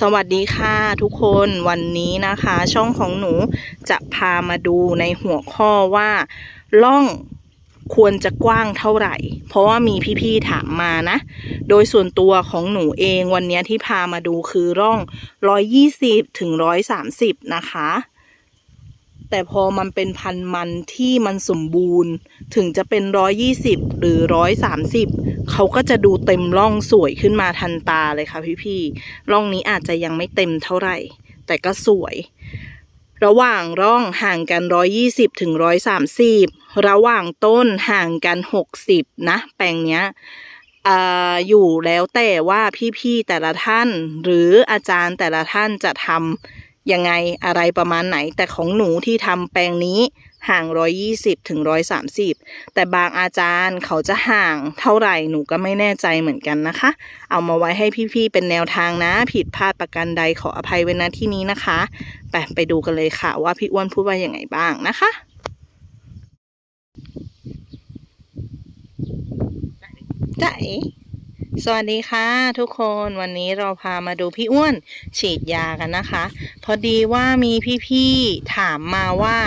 สวัสดีค่ะทุกคนวันนี้นะคะ ช่องของหนูจะพามาดูในหัวข้อว่าล่องควรจะกว้างเท่าไหร่ เพราะว่ามีพี่ๆถามมานะ โดยส่วนตัวของหนูเองวันนี้ที่พามาดูคือร่อง 120ถึง130 นะคะ แต่พอมันเป็นพันมันที่มันสมบูรณ์ ถึงจะเป็น 120 หรือ 130 เขาก็จะดูเต็มร่องสวยขึ้นมาทันตาเลยค่ะพี่ๆร่องนี้อาจจะยังไม่เต็มเท่าไหร่ แต่ก็สวย ระหว่างร่องห่างกัน 120ถึง130 ระหว่างต้นห่างกัน 60 นะ แปลงเนี้ยอ่าอยู่แล้วแต่ว่าพี่ๆแต่ละท่าน หรืออาจารย์แต่ละท่านจะทำ ยังไงอะไรประมาณไหน แต่ของหนูที่ทำแปลงนี้ห่าง 120ถึง130 แต่บางอาจารย์เขาจะห่างเท่าไหร่หนูก็ไม่แน่ใจเหมือนกันนะคะ เอามาไว้ให้พี่ๆเป็นแนวทางนะ ผิดพลาดประการใดขออภัยไว้ณที่นี้นะคะไปไปดูกันเลยค่ะ ว่าพี่อ้วนพูดว่าอย่างไงบ้างนะคะใจ สวัสดีค่ะทุกคนวันนี้เราพามาดูพี่อ้วนฉีดยากันนะคะ พอดีว่ามีพี่ๆถามมาว่า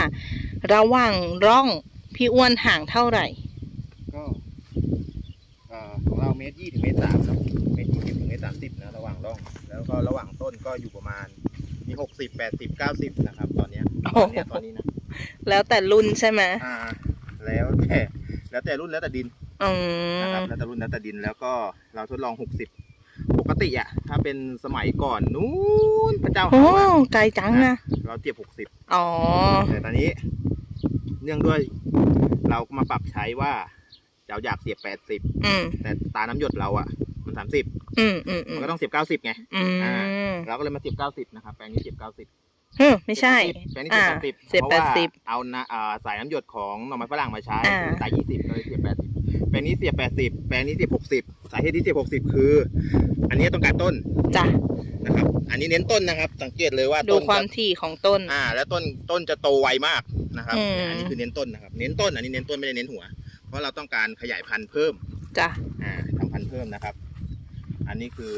ระหว่างร่องพี่อ้วนห่างเท่าไหร่ ก็เอ่อของเราเมตรยี่ถึงเมตรสามครับเมตรยี่สิบถึงเมตรสามสิบนะระหว่างร่อง แล้วก็ระหว่างต้นก็อยู่ประมาณมีหกสิบแปดสิบเก้าสิบนะครับ ตอนเนี้ยตอนเนี้ยตอนนี้นะแล้วแต่รุ่นใช่ไหมอ่า แล้วแต่แล้วแต่รุ่นแล้วแต่ดินอื นะครับมแล้วแต่รุ่นแล้วแต่ดินแล้วก็เราทดลองหกสิบปกติอะ ถ้าเป็นสมัยก่อนนู้นพระเจ้าโอ้หาอะไกลจังนะเราเทียบหกสิบอ๋อแต่ตอนนี้ เนื่องด้วย เราก็มาปรับใช้ว่าเราอยากเสียบแปดสิบอืมแต่ตาน้ำหยดเราอะ มันสามสิบอืมอืมอืมันมก็ต้องเสียบเก้าสิบไงอืมอ่าเราก็เลยมาเสียบเก้าสิบนะครับแปลงนี้เสียบเก้าสิบเฮ้ยไม่ใช่แปลงนี้อ่าเสียบแปดสิบเสียบเพราะแปดว่าสิบเอานะอ่าสายน้ำหยดของหน่อไม้ฝรั่งมาใช้อ่าสายยี่สิบเลยเสียบแปดสิบแป ลงนี้เสียบแปดสิบแปลงนี้เสียบหกสิบสาเหตุที่เสียบหกสิบคือ อันนี้ต้องการต้นจ้ะนะครับ อันนี้เน้นต้นนะครับ สังเกตเลยว่าดูต้นความจะถี่ของต้น อ่า แล้วต้นต้นจะโตไวมากนะครับอืม อันนี้คือเน้นต้นนะครับ เน้นต้น อันนี้เน้นต้นไม่ได้เน้นหัว เพราะเราต้องการขยายพันธุ์เพิ่ม จ้ะอ่าทำพันธุ์เพิ่มนะครับ อันนี้คือ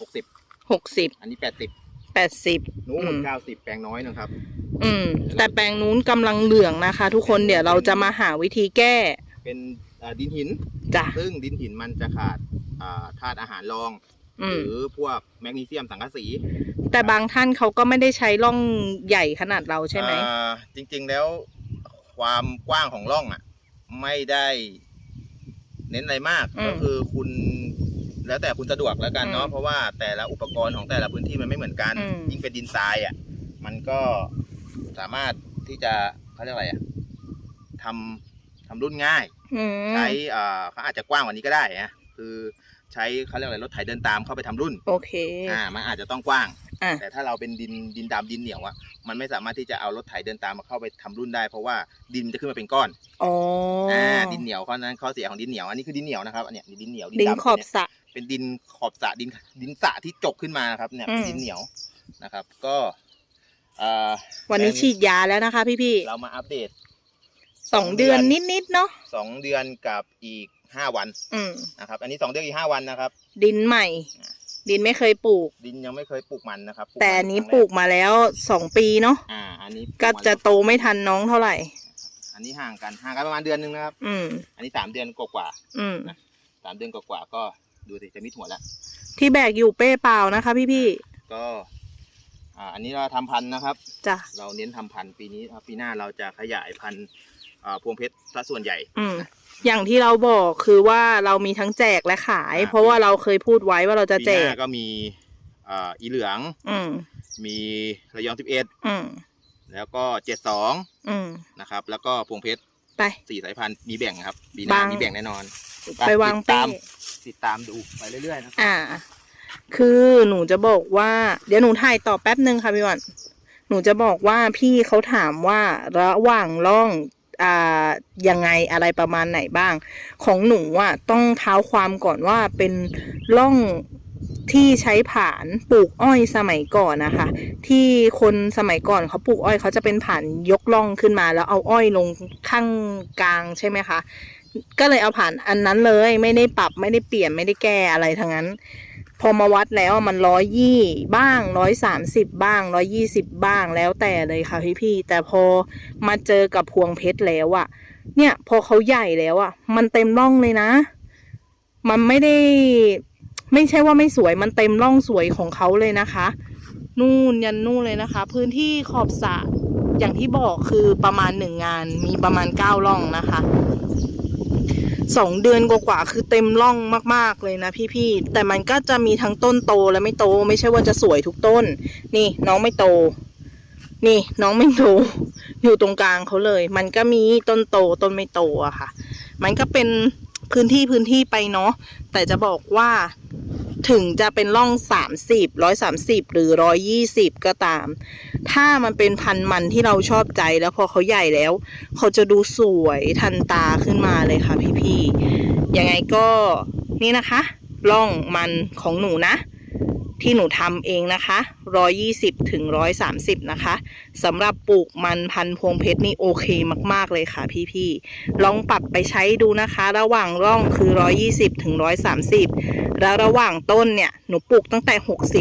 หกสิบหกสิบอันนี้แปดสิบแปดสิบนู้อืนมเก้าสิบแปลงน้อยนะครับ อืม แต่แปลงนู้นกำลังเหลืองนะคะ ทุกคนเดี๋ยวเราจะมาหาวิธีแก้เป็นอ่าดินหิน จ้ะ ซึ่งดินหินมันจะขาดอ่าธาตุอาหารรอง อืหม รือพวกแมกนีเซียมสังกะสีแต่บางท่านเขาก็ไม่ได้ใช้ร่องใหญ่ขนาดเราใช่ไหม อ่าจริง ๆ แล้วความกว้างของร่องอะ ไม่ได้เน้นอะไรมาก อืมก็คือคุณแล้วแต่คุณสะดวกแล้วกันเนาะ อืมเพราะว่าแต่ละอุปกรณ์ของแต่ละพื้นที่มันไม่เหมือนกัน อืม ยิ่งเป็นดินทรายอะ มันก็ สามารถที่จะเขาเรียกอะไรอะทำทำรุ่นง่าย อืมใช้อ่าเขาอาจจะกว้างกว่านี้ก็ได้นะคือใช้เขาเรียกอะไรรถไถเดินตามเข้าไปทำรุ่นโอเค อ่ามันอาจจะต้องกว้าง อะ แต่ถ้าเราเป็นดินดินดำดินเหนียวอะมันไม่สามารถที่จะเอารถไถเดินตามมาเข้าไปทำรุ่นได้เพราะว่าดินมันจะขึ้นมาเป็นก้อนอ๋อออ่าดินเหนียวข้อนั้นข้อเสียของดินเหนียวอันนี้คือดินเหนียวนะครับอันเนี้ยดินเหนียวดินำขอบเนี่ย สระ เป็นดินขอบสระดินดินสระที่จกขึ้นมานะครับเนี่ยอืมเป็นดินเหนียวนะครับ ก็ อ่าวันนี้ฉีดยาแล้วนะคะ พี่เรามาอัปเดตๆสองเดือนนิดๆเนาะสองเดือนกับอีกห้าวันอืมนะครับ อันนี้สองเดือนอีกห้าวันนะครับ ดินใหม่ ดินไม่เคยปลูก ดินยังไม่เคยปลูกมันนะครับ แต่มัอันนี้ครั้งปลูแรกมาแล้วสองปีเนาะอ่า อันนี้ก็ปลูมาจะโตไม่ทันน้องเท่าไหร่ อันนี้ห่างกันห่างกันประมาณเดือนหนึงนะครับ อืม อันนี้สามเดือนกว่าอืมๆสามเดือนกว่าๆก็ดูสิจะมิดหัวแล้วที่แบกอยู่เป้เปล่านะคะ พี่ก็ อ่าอันนี้เราทำพันธุ์นะครับๆจ้ะเราเน้นทำพันธุ์ปีนี้ครับปีหน้าเราจะขยายพันธุ์อ่าพวงเพชรซะส่วนใหญ่ อืม อย่างที่เราบอกคือว่าเรามีทั้งแจกและขาย อ่า เพราะว่าเราเคยพูดไว้ว่าเราจะปีแจหก น้าก็มีอ่าอีเหลือง อืม มีระยองสิบเอ็ดอืมแล้วก็เจ็ดสองอืม นะครับ แล้วก็พวงเพชรไป สี่สายพันธุ์มีแบ่งครับปีหน้าบาง มีแบ่งแน่นอนไปวางติดเป้ตามติดตามดูไปเรื่อยๆนะครับ อ่า คือหนูจะบอกว่า เดี๋ยวหนูถ่ายต่อแป๊บนึงค่ะพี่วันหนูจะบอกว่าพี่เขาถามว่าระหว่างร่องอ่ายังไงอะไรประมาณไหนบ้าง ของหนูอะต้องเท้าความก่อนว่าเป็นร่องที่ใช้ผานปลูกอ้อยสมัยก่อนนะคะ ที่คนสมัยก่อนเขาปลูกอ้อยเขาจะเป็นผานยกล่องขึ้นมา แล้วเอาอ้อยลงข้างกลางใช่ไหมคะก็เลยเอาผ่านอันนั้นเลยไม่ได้ปรับไม่ได้เปลี่ยนไม่ได้แก้อะไรทั้งนั้น พอมาวัดแล้วมันร้อยยี่บ้างร้อยสามสิบบ้างร้อยยี่สิบบ้างแล้วแต่เลยค่ะพี่พี่แต่พอมาเจอกับพวงเพชรแล้วอะเนี่ยพอเขาใหญ่แล้วอะมันเต็มร่องเลยนะ มันไม่ได้ ไม่ใช่ว่าไม่สวยมันเต็มร่องสวยของเขาเลยนะคะ นู่นยันนู่นเลยนะคะ พื้นที่ขอบสระอย่างที่บอกคือประมาณหนึ่งงานมีประมาณเก้าร่องนะคะ สองเดือนกว่าๆคือเต็มร่องมากๆเลยนะพี่ๆแต่มันก็จะมีทั้งต้นโตและไม่โต ไม่ใช่ว่าจะสวยทุกต้น นี่น้องไม่โต นี่น้องไม่โตอยู่ตรงกลางเขาเลย มันก็มีต้นโตต้นไม่โตอะค่ะ มันก็เป็นพื้นที่พื้นที่ไปเนาะแต่จะบอกว่า ถึงจะเป็นร่องสามสิบร้อยสามสิบหรือร้อยยี่สิบก็ตาม ถ้ามันเป็นพันธุ์มันที่เราชอบใจแล้วพอเขาใหญ่แล้ว เขาจะดูสวยทันตาขึ้นมาเลยค่ะพี่ๆยังไงก็นี่นะคะร่องมันของหนูนะ ที่หนูทำเองนะคะ 120ถึง130 นะคะสำหรับปลูกมันพันพวงเพชรนี่โอเคมาก ๆ เลยค่ะพี่ๆลองปรับไปใช้ดูนะคะ ระหว่างร่องคือ 120ถึง130 แล้วระหว่างต้นเนี่ยหนูปลูกตั้งแต่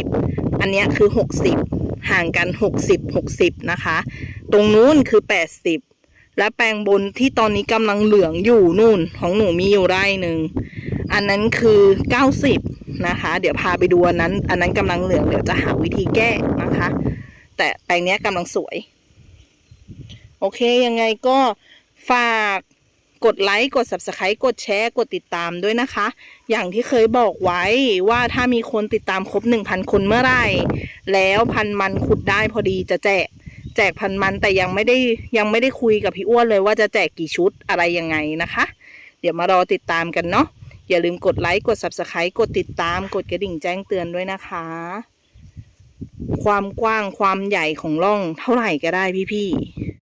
60 อันนี้คือ 60 ห่างกัน 60 60 นะคะ ตรงนู้นคือ 80 และแปลงบนที่ตอนนี้กำลังเหลืองอยู่นู่นของหนูมีอยู่ไร่หนึ่งอันนั้นคือ 90 นะคะ เดี๋ยวพาไปดูอันนั้น อันนั้นกำลังเหลืองเดี๋ยวจะหาวิธีแก้นะคะ แต่แปลงนี้กำลังสวย โอเคยังไงก็ฝาก กดไลค์กด subscribe กดแชร์กดติดตามด้วยนะคะ อย่างที่เคยบอกไว้ว่าถ้ามีคนติดตามครบ 1,000 คนเมื่อไหร่ แล้วพันมันขุดได้พอดีจะแจกแจกพันมันแต่ยังไม่ได้ยังไม่ได้คุยกับพี่อ้วนเลยว่าจะแจกกี่ชุดอะไรยังไงนะคะ เดี๋ยวมารอติดตามกันเนาะอย่าลืมกดไลค์กด subscribe กดติดตามกดกระดิ่งแจ้งเตือนด้วยนะคะ ความกว้างความใหญ่ของร่องเท่าไหร่ก็ได้พี่ๆ